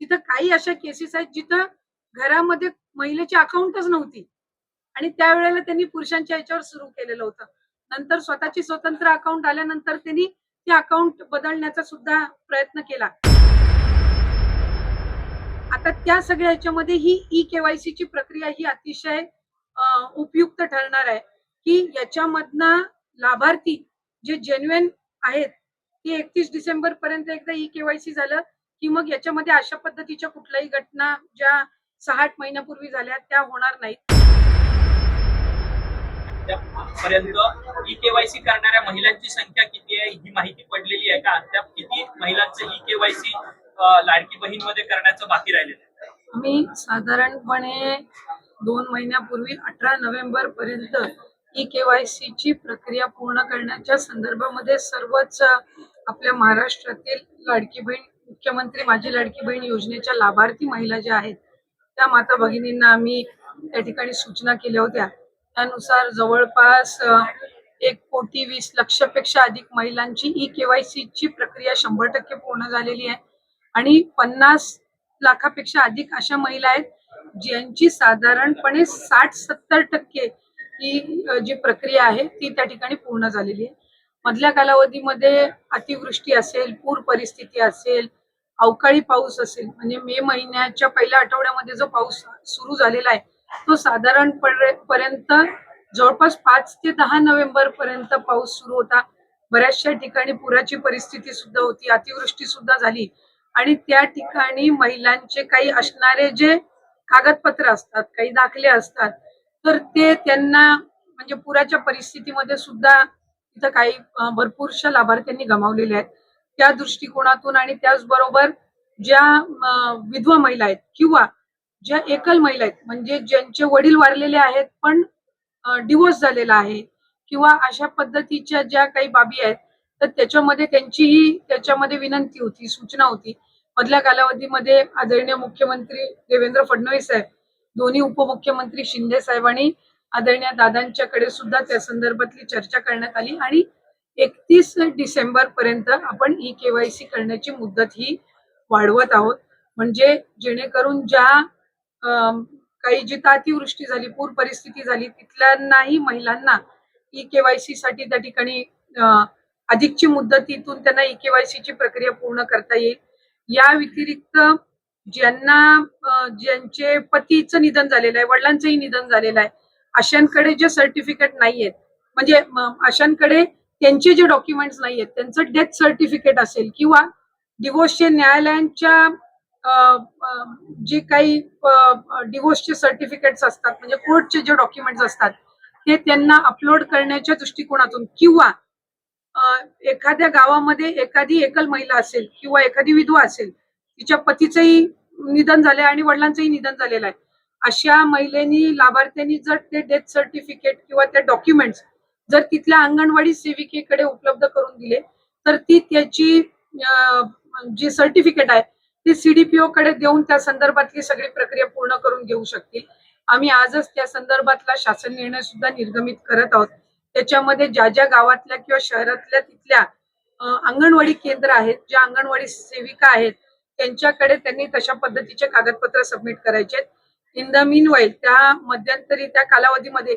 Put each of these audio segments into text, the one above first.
तिथं काही अशा केसेस आहेत जिथं घरामध्ये महिलेची अकाउंटच नव्हती. आणि त्यावेळेला त्यांनी पुरुषांच्या याच्यावर सुरू केलेलं होतं. नंतर स्वतःची स्वतंत्र अकाउंट आल्यानंतर त्यांनी ते अकाउंट बदलण्याचा सुद्धा प्रयत्न केला. आता त्या सगळ्या ह्याच्यामध्ये ही ई केवायसी ची प्रक्रिया ही अतिशय उपयुक्त ठरणार आहे. की याच्यामधनं लाभार्थी जे जेन्युन आहेत ते एकतीस डिसेंबर पर्यंत एकदा ई केवायसी झालं की मग याच्यामध्ये अशा पद्धतीच्या कुठल्याही घटना ज्या सहा आठ महिन्यापूर्वी झाल्या त्या होणार नाहीत. पर्यंत ई केवायसी करणाऱ्या महिलांची संख्या किती आहे ही माहिती पडलेली आहे का? अद्याप किती महिलांचं ई केवायसी लाडकी बहीणमध्ये करण्याचं बाकी राहिलेलं आहे? आम्ही साधारणपणे दोन महिन्यापूर्वी अठरा नोव्हेंबर पर्यंत ई केवायसी ची प्रक्रिया पूर्ण करण्याच्या संदर्भामध्ये सर्वच आपल्या महाराष्ट्रातील लाडकी बहीण मुख्यमंत्री माझी लाडकी बहीण योजनेच्या लाभार्थी महिला ज्या आहेत त्या माता भगिनींना आम्ही त्या ठिकाणी सूचना केल्या होत्या. त्यानुसार जवळपास एक कोटी वीस लक्षपेक्षा अधिक महिलांची ई केवायसी ची प्रक्रिया शंभर टक्के पूर्ण झालेली आहे. आणि पन्नास लाखापेक्षा अधिक अशा महिला आहेत ज्यांची साधारणपणे साठ सत्तर टक्के ही जी प्रक्रिया आहे ती त्या ठिकाणी पूर्ण झालेली आहे. मधल्या कालावधीमध्ये अतिवृष्टी असेल पूर परिस्थिती असेल अवकाळी पाऊस असेल म्हणजे मे महिन्याच्या पहिल्या आठवड्यामध्ये जो पाऊस सुरू झालेला आहे तो साधारण पर्यंत जवळपास पाच ते दहा नोव्हेंबर पर्यंत पाऊस सुरू होता. बऱ्याचशा ठिकाणी पुराची परिस्थिती सुद्धा होती अतिवृष्टी सुद्धा झाली. आणि त्या ठिकाणी महिलांचे काही असणारे जे कागदपत्र असतात काही दाखले असतात तर ते त्यांना म्हणजे पुराच्या परिस्थितीमध्ये सुद्धा इथं काही भरपूरशा लाभार्थ्यांनी गमावलेले आहेत. त्या दृष्टिकोनातून आणि त्याचबरोबर ज्या विधवा महिला आहेत किंवा ज्या एकल महिला आहेत म्हणजे ज्यांचे वडील वारलेले आहेत पण डिवोर्स झालेला आहे किंवा अशा पद्धतीच्या ज्या काही बाबी आहेत तर त्याच्यामध्ये त्यांचीही त्याच्यामध्ये विनंती होती सूचना होती. मधल्या कालावधीमध्ये आदरणीय मुख्यमंत्री देवेंद्र फडणवीस साहेब दोन्ही उपमुख्यमंत्री शिंदे साहेब आणि आदरणीय दादांच्याकडे सुद्धा त्या संदर्भातली चर्चा करण्यात आली आणि एकतीस डिसेंबर पर्यंत आपण ई केवायसी करण्याची मुदत ही वाढवत आहोत. म्हणजे जेणेकरून ज्या काही जिथं अतिवृष्टी झाली पूर परिस्थिती झाली तिथल्यांनाही महिलांना ई केवायसी साठी त्या ठिकाणी अधिकची मुदतीतून त्यांना ई केवायसी ची प्रक्रिया पूर्ण करता येईल. या व्यतिरिक्त ज्यांना ज्यांचे पतीचं निधन झालेलं आहे वडिलांचंही निधन झालेलं आहे अशांकडे जे सर्टिफिकेट नाहीयेत म्हणजे अशांकडे त्यांचे जे डॉक्युमेंट्स नाहीयेत त्यांचं डेथ सर्टिफिकेट असेल किंवा डिवोर्सचे न्यायालयांच्या अ, जे काही डिवोर्सचे सर्टिफिकेट्स असतात म्हणजे कोर्टचे जे डॉक्युमेंट्स असतात ते त्यांना अपलोड करण्याच्या दृष्टिकोनातून किंवा एखाद्या गावामध्ये एखादी एकल महिला असेल किंवा एखादी विधवा असेल तिच्या पतीचंही निधन झालंय आणि वडिलांचंही निधन झालेलं आहे. अशा महिलेनी लाभार्थ्यांनी जर ते डेथ सर्टिफिकेट किंवा त्या डॉक्युमेंट्स जर तिथल्या अंगणवाडी सेविकेकडे उपलब्ध करून दिले तर ती त्याची जी सर्टिफिकेट आहे ती सीडीपीओ कडे देऊन त्या संदर्भातली सगळी प्रक्रिया पूर्ण करून घेऊ शकतील. आम्ही आजच त्या संदर्भातला शासन निर्णय सुद्धा निर्गमित करत आहोत. त्याच्यामध्ये ज्या ज्या गावातल्या किंवा शहरातल्या तिथल्या अंगणवाडी केंद्र आहेत ज्या अंगणवाडी सेविका आहेत त्यांच्याकडे त्यांनी तशा पद्धतीचे कागदपत्र सबमिट करायचे इन द मीन वाईल त्या मध्यंतरी त्या कालावधीमध्ये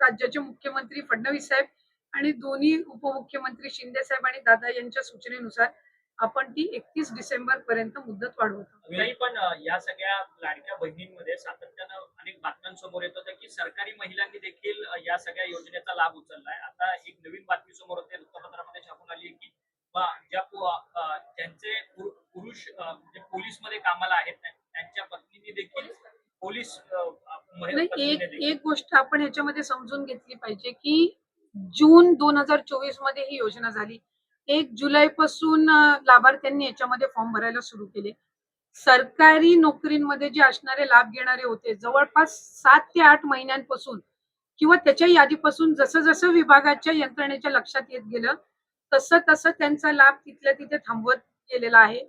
राज्याचे मुख्यमंत्री फडणवीस साहेब आणि दोन्ही उपमुख्यमंत्री शिंदे साहेब आणि दादा यांच्या सूचनेनुसार आपण ती एकतीस डिसेंबर पर्यंत मुदत वाढवतो. नाही पण या सगळ्या लाडक्या बहिणींमध्ये सातत्यानं अनेक बातम्यांसमोर येत होत्या की सरकारी महिलांनी देखील या सगळ्या योजनेचा लाभ उचललाय. आता एक नवीन बातमी समोर होते वृत्तपत्रामध्ये छापून आली की ज्या ज्यांचे पुरुष म्हणजे पोलीसमध्ये कामाला आहेत त्यांच्या पत्नीने देखील पोलीस नाही पत्नीने एक एक गोष्ट आपण ह्याच्यामध्ये समजून घेतली पाहिजे की जून दोन हजार चोवीसमध्ये ही योजना झाली. एक जुलै पासून लाभार्थ्यांनी याच्यामध्ये फॉर्म भरायला सुरू केले. सरकारी नोकरींमध्ये जे असणारे लाभ घेणारे होते जवळपास सात ते आठ महिन्यांपासून किंवा त्याच्याही आधीपासून जसं जसं विभागाच्या यंत्रणेच्या लक्षात येत गेलं तसं तसं त्यांचा लाभ तिथल्या तिथे थांबवत गेलेला आहे.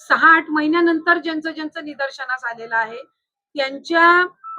सहा आठ महिन्यानंतर ज्यांचं ज्यांचं निदर्शनास आलेलं आहे त्यांच्या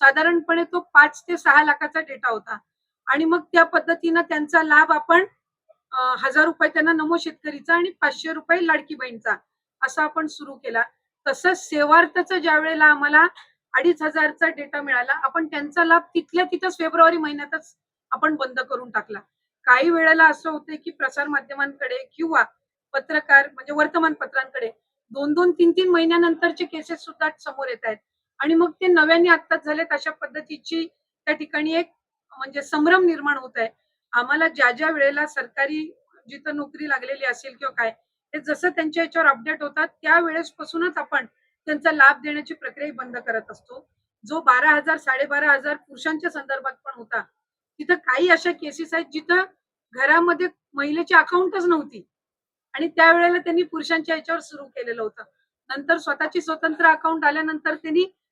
साधारणपणे तो पाच ते सहा लाखाचा डेटा होता. आणि मग त्या पद्धतीनं त्यांचा लाभ आपण हजार रुपये त्यांना नमो शेतकरीचा आणि पाचशे रुपये लाडकी बहीणचा असा आपण सुरू केला. तसंच सेवार्थचा ज्या वेळेला आम्हाला अडीच हजारचा डेटा मिळाला आपण त्यांचा लाभ तिथल्या तिथंच फेब्रुवारी महिन्यातच आपण बंद करून टाकला. काही वेळेला असं होतं की प्रसार माध्यमांकडे किंवा पत्रकार म्हणजे वर्तमानपत्रांकडे दोन दोन तीन तीन महिन्यानंतरचे केसेस सुद्धा समोर येत आहेत. आणि मग ते नव्याने आत्ताच झालेत अशा पद्धतीची त्या ठिकाणी एक म्हणजे संभ्रम निर्माण होत आहे. आम्हाला ज्या ज्या वेळेला सरकारी जिथं नोकरी लागलेली असेल किंवा काय ते जसं त्यांच्या याच्यावर अपडेट होतात त्यावेळेस पासूनच आपण त्यांचा लाभ देण्याची प्रक्रिया बंद करत असतो. जो बारा हजार साडेबारा हजार पुरुषांच्या संदर्भात पण होता तिथं काही अशा केसेस आहेत जिथं घरामध्ये महिलेची अकाउंटच नव्हती. आणि त्यावेळेला त्यांनी पुरुषांच्या याच्यावर सुरू केलेलं होतं. नंतर स्वतःची स्वतंत्र अकाउंट आल्यानंतर त्यांनी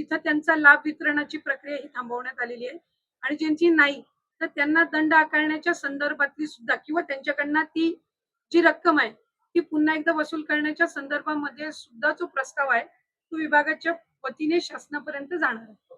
तिथं त्यांचा लाभ वितरणाची प्रक्रिया ही थांबवण्यात आलेली आहे. आणि ज्यांची नाही तर त्यांना दंड आकारण्याच्या संदर्भातली सुद्धा किंवा त्यांच्याकडनं ती जी रक्कम आहे ती पुन्हा एकदा वसूल करण्याच्या संदर्भामध्ये सुद्धा जो प्रस्ताव आहे तो विभागाच्या वतीने शासनापर्यंत जाणार आहे.